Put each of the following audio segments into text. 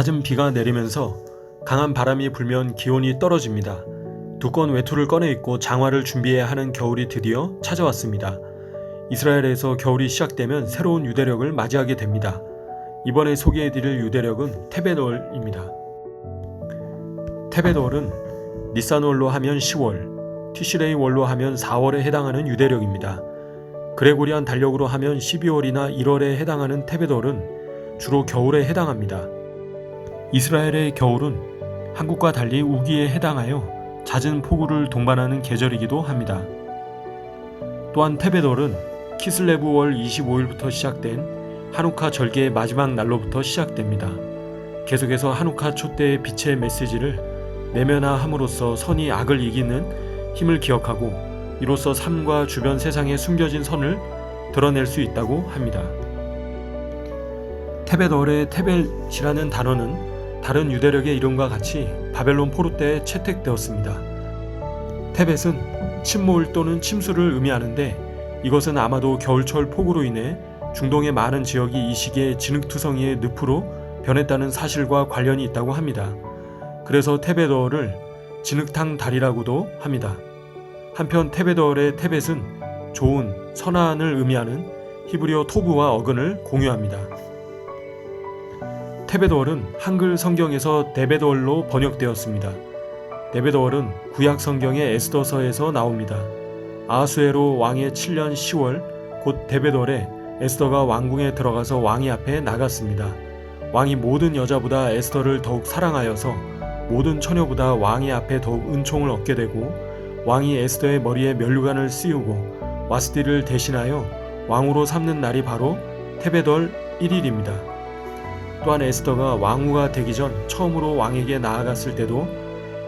잦은 비가 내리면서 강한 바람이 불면 기온이 떨어집니다. 두꺼운 외투를 꺼내 입고 장화를 준비해야 하는 겨울이 드디어 찾아왔습니다. 이스라엘에서 겨울이 시작되면 새로운 유대력을 맞이하게 됩니다. 이번에 소개해드릴 유대력은 테베돌입니다. 테베돌은 니산월로 하면 10월, 티시레이 월로 하면 4월에 해당하는 유대력입니다. 그레고리안 달력으로 하면 12월이나 1월에 해당하는 테베돌은 주로 겨울에 해당합니다. 이스라엘의 겨울은 한국과 달리 우기에 해당하여 잦은 폭우를 동반하는 계절이기도 합니다. 또한 테베돌은 키슬레브 월 25일부터 시작된 한우카 절개의 마지막 날로부터 시작됩니다. 계속해서 한우카 촛대의 빛의 메시지를 내면화함으로써 선이 악을 이기는 힘을 기억하고 이로써 삶과 주변 세상에 숨겨진 선을 드러낼 수 있다고 합니다. 테베덜의 테벨이라는 단어는 다른 유대력의 이름과 같이 바벨론 때 채택되었습니다. 테벳은 침몰 또는 침수를 의미하는데 이것은 아마도 겨울철 폭우로 인해 중동의 많은 지역이 이 시기에 진흙투성이의 늪으로 변했다는 사실과 관련이 있다고 합니다. 그래서 테베더를 진흙탕 달이라고도 합니다. 한편 테베더의 테벳은 좋은, 선한을 의미하는 히브리어 토브와 어근을 공유합니다. 테베더월은 한글 성경에서 데베더월로 번역되었습니다. 데베더월은 구약 성경의 에스더서에서 나옵니다. 아수에로 왕의 7년 10월 곧 데베더월에 에스더가 왕궁에 들어가서 왕이 앞에 나갔습니다. 왕이 모든 여자보다 에스더를 더욱 사랑하여서 모든 처녀보다 왕의 앞에 더욱 은총을 얻게 되고 왕이 에스더의 머리에 면류관을 씌우고 와스디를 대신하여 왕으로 삼는 날이 바로 테베덜 1일입니다. 또한 에스더가 왕후가 되기 전 처음으로 왕에게 나아갔을 때도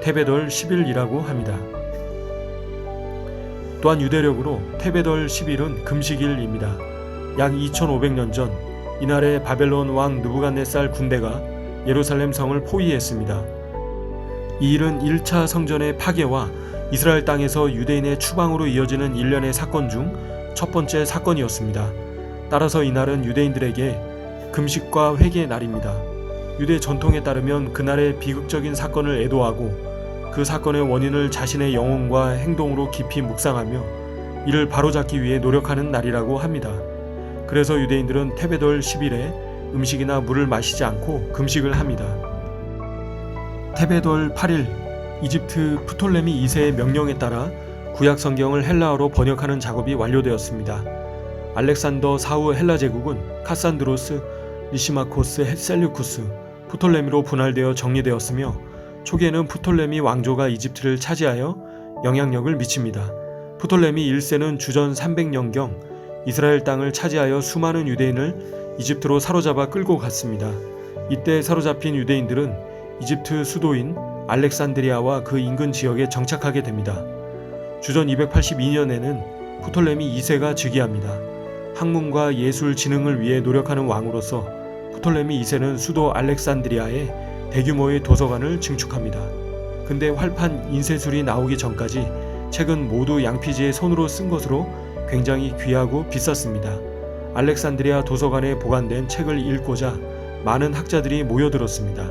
테베덜 10일이라고 합니다. 또한 유대력으로 테베덜 10일은 금식일입니다. 약 2500년 전 이날에 바벨론 왕 느부갓네살 군대가 예루살렘 성을 포위했습니다. 이 일은 1차 성전의 파괴와 이스라엘 땅에서 유대인의 추방으로 이어지는 일련의 사건 중 첫 번째 사건이었습니다. 따라서 이날은 유대인들에게 금식과 회개의 날입니다. 유대 전통에 따르면 그날의 비극적인 사건을 애도하고 그 사건의 원인을 자신의 영혼과 행동으로 깊이 묵상하며 이를 바로잡기 위해 노력하는 날이라고 합니다. 그래서 유대인들은 테베돌 10일에 음식이나 물을 마시지 않고 금식을 합니다. 테베돌 8일 이집트 프톨레미 2세의 명령에 따라 구약 성경을 헬라어로 번역하는 작업이 완료되었습니다. 알렉산더 사후 헬라 제국은 카산드로스, 리시마코스, 셀류쿠스, 프톨레미로 분할되어 정리되었으며 초기에는 프톨레미 왕조가 이집트를 차지하여 영향력을 미칩니다. 프톨레미 1세는 주전 300년경 이스라엘 땅을 차지하여 수많은 유대인을 이집트로 사로잡아 끌고 갔습니다. 이때 사로잡힌 유대인들은 이집트 수도인 알렉산드리아와 그 인근 지역에 정착하게 됩니다. 주전 282년에는 프톨레미 2세가 즉위합니다. 학문과 예술 진흥을 위해 노력하는 왕으로서 프톨레미 2세는 수도 알렉산드리아에 대규모의 도서관을 증축합니다. 근데 활판 인쇄술이 나오기 전까지 책은 모두 양피지의 손으로 쓴 것으로 굉장히 귀하고 비쌌습니다. 알렉산드리아 도서관에 보관된 책을 읽고자 많은 학자들이 모여들었습니다.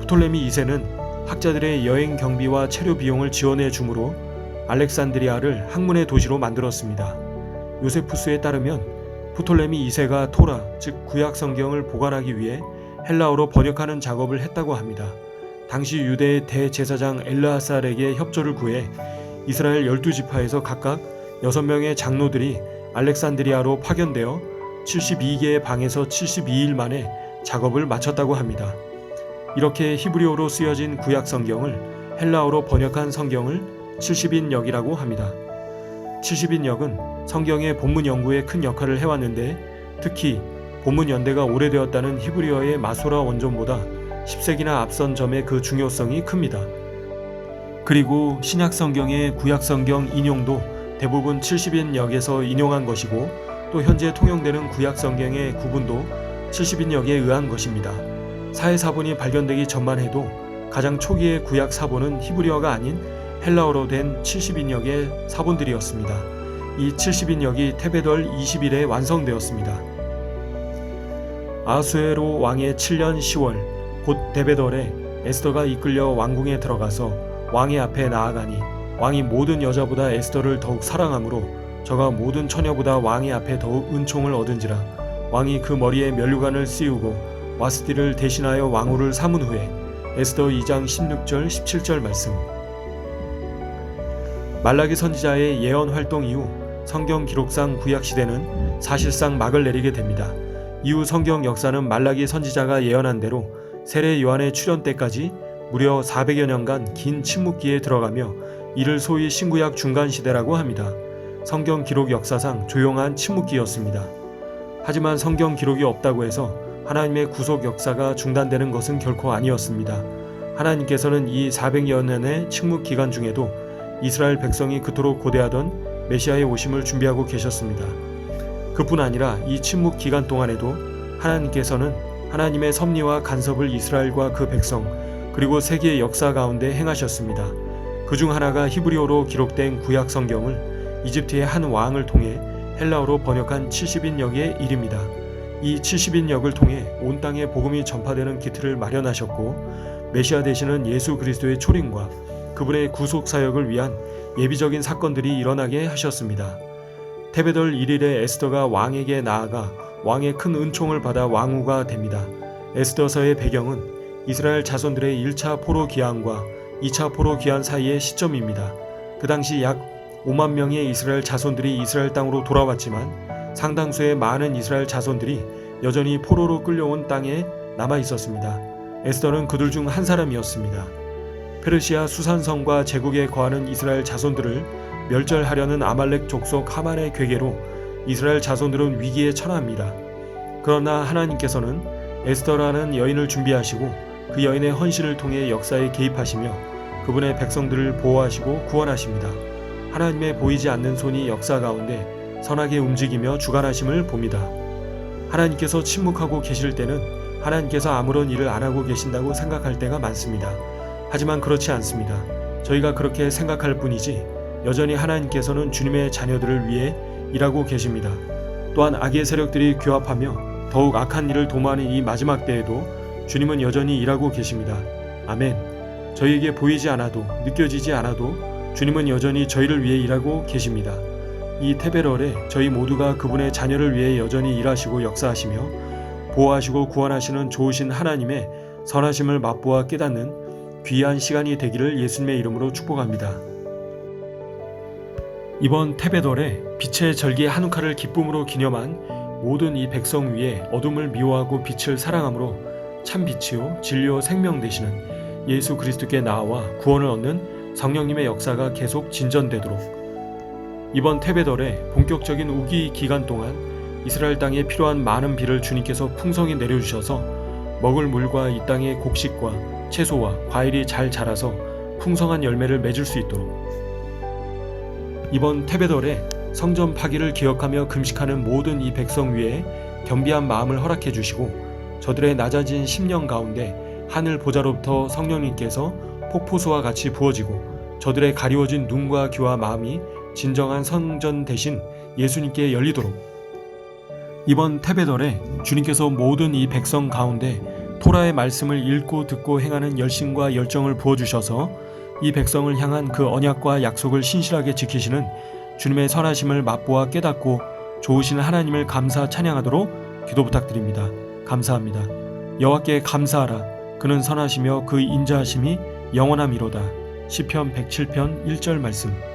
프톨레미 2세는 학자들의 여행 경비와 체류 비용을 지원해 주므로 알렉산드리아를 학문의 도시로 만들었습니다. 요세푸스에 따르면 프톨레미 2세가 토라, 즉 구약 성경을 보관하기 위해 헬라어로 번역하는 작업을 했다고 합니다. 당시 유대의 대제사장 엘르하살에게 협조를 구해 이스라엘 12지파에서 각각 6명의 장로들이 알렉산드리아로 파견되어 72개의 방에서 72일 만에 작업을 마쳤다고 합니다. 이렇게 히브리어로 쓰여진 구약 성경을 헬라어로 번역한 성경을 70인역이라고 합니다. 70인역은 성경의 본문 연구에 큰 역할을 해왔는데 특히 본문 연대가 오래되었다는 히브리어의 마소라 원전보다 10세기나 앞선 점에 그 중요성이 큽니다. 그리고 신약 성경의 구약 성경 인용도 대부분 70인역에서 인용한 것이고 또 현재 통용되는 구약 성경의 구분도 70인역에 의한 것입니다. 사회 사본이 발견되기 전만 해도 가장 초기의 구약 사본은 히브리어가 아닌 헬라어로 된 70인역의 사본들이었습니다. 이 70인역이 테베덜 20일에 완성되었습니다. 아수에로 왕의 7년 10월 곧 데베덜에 에스더가 이끌려 왕궁에 들어가서 왕의 앞에 나아가니 왕이 모든 여자보다 에스더를 더욱 사랑하므로 저가 모든 처녀보다 왕의 앞에 더욱 은총을 얻은지라 왕이 그 머리에 면류관을 씌우고 와스티를 대신하여 왕후를 삼은 후에 에스더 2장 16절 17절 말씀 말라기 선지자의 예언 활동 이후 성경 기록상 구약 시대는 사실상 막을 내리게 됩니다. 이후 성경 역사는 말라기 선지자가 예언한 대로 세례 요한의 출현 때까지 무려 400여 년간 긴 침묵기에 들어가며 이를 소위 신구약 중간 시대라고 합니다. 성경 기록 역사상 조용한 침묵기였습니다. 하지만 성경 기록이 없다고 해서 하나님의 구속 역사가 중단되는 것은 결코 아니었습니다. 하나님께서는 이 400여 년의 침묵 기간 중에도 이스라엘 백성이 그토록 고대하던 메시아의 오심을 준비하고 계셨습니다. 그뿐 아니라 이 침묵 기간 동안에도 하나님께서는 하나님의 섭리와 간섭을 이스라엘과 그 백성 그리고 세계의 역사 가운데 행하셨습니다. 그 중 하나가 히브리어로 기록된 구약 성경을 이집트의 한 왕을 통해 헬라어로 번역한 70인역의 일입니다. 이 70인역을 통해 온 땅에 복음이 전파되는 기틀을 마련하셨고 메시아 되시는 예수 그리스도의 초림과 그분의 구속 사역을 위한 예비적인 사건들이 일어나게 하셨습니다. 테베덜 1일에 에스더가 왕에게 나아가 왕의 큰 은총을 받아 왕후가 됩니다. 에스더서의 배경은 이스라엘 자손들의 1차 포로 귀환과 2차 포로 귀환 사이의 시점입니다. 그 당시 약 5만 명의 이스라엘 자손들이 이스라엘 땅으로 돌아왔지만 상당수의 많은 이스라엘 자손들이 여전히 포로로 끌려온 땅에 남아 있었습니다. 에스더는 그들 중 한 사람이었습니다. 페르시아 수산성과 제국에 거하는 이스라엘 자손들을 멸절하려는 아말렉 족속 하만의 괴계로 이스라엘 자손들은 위기에 처합니다. 그러나 하나님께서는 에스더라는 여인을 준비하시고 그 여인의 헌신을 통해 역사에 개입하시며 그분의 백성들을 보호하시고 구원하십니다. 하나님의 보이지 않는 손이 역사 가운데 선하게 움직이며 주관하심을 봅니다. 하나님께서 침묵하고 계실 때는 하나님께서 아무런 일을 안 하고 계신다고 생각할 때가 많습니다. 하지만 그렇지 않습니다. 저희가 그렇게 생각할 뿐이지 여전히 하나님께서는 주님의 자녀들을 위해 일하고 계십니다. 또한 악의 세력들이 규합하며 더욱 악한 일을 도모하는 이 마지막 때에도 주님은 여전히 일하고 계십니다. 아멘. 저희에게 보이지 않아도 느껴지지 않아도 주님은 여전히 저희를 위해 일하고 계십니다. 이 테베럴에 저희 모두가 그분의 자녀를 위해 여전히 일하시고 역사하시며 보호하시고 구원하시는 좋으신 하나님의 선하심을 맛보아 깨닫는 귀한 시간이 되기를 예수님의 이름으로 축복합니다. 이번 테베덜에 빛의 절기 한우카를 기쁨으로 기념한 모든 이 백성 위에 어둠을 미워하고 빛을 사랑함으로 참 빛이요 진리요 생명 되시는 예수 그리스도께 나와 구원을 얻는 성령님의 역사가 계속 진전되도록 이번 테베덜에 본격적인 우기 기간 동안 이스라엘 땅에 필요한 많은 비를 주님께서 풍성히 내려주셔서 먹을 물과 이 땅의 곡식과 채소와 과일이 잘 자라서 풍성한 열매를 맺을 수 있도록. 이번 테베덜에 성전 파기를 기억하며 금식하는 모든 이 백성 위에 겸비한 마음을 허락해 주시고 저들의 낮아진 심령 가운데 하늘 보좌로부터 성령님께서 폭포수와 같이 부어지고 저들의 가리워진 눈과 귀와 마음이 진정한 성전 대신 예수님께 열리도록. 이번 테베덜에 주님께서 모든 이 백성 가운데 토라의 말씀을 읽고 듣고 행하는 열심과 열정을 부어주셔서 이 백성을 향한 그 언약과 약속을 신실하게 지키시는 주님의 선하심을 맛보아 깨닫고 좋으신 하나님을 감사 찬양하도록 기도 부탁드립니다. 감사합니다. 여호와께 감사하라. 그는 선하시며 그 인자하심이 영원함이로다. 시편 107편 1절 말씀.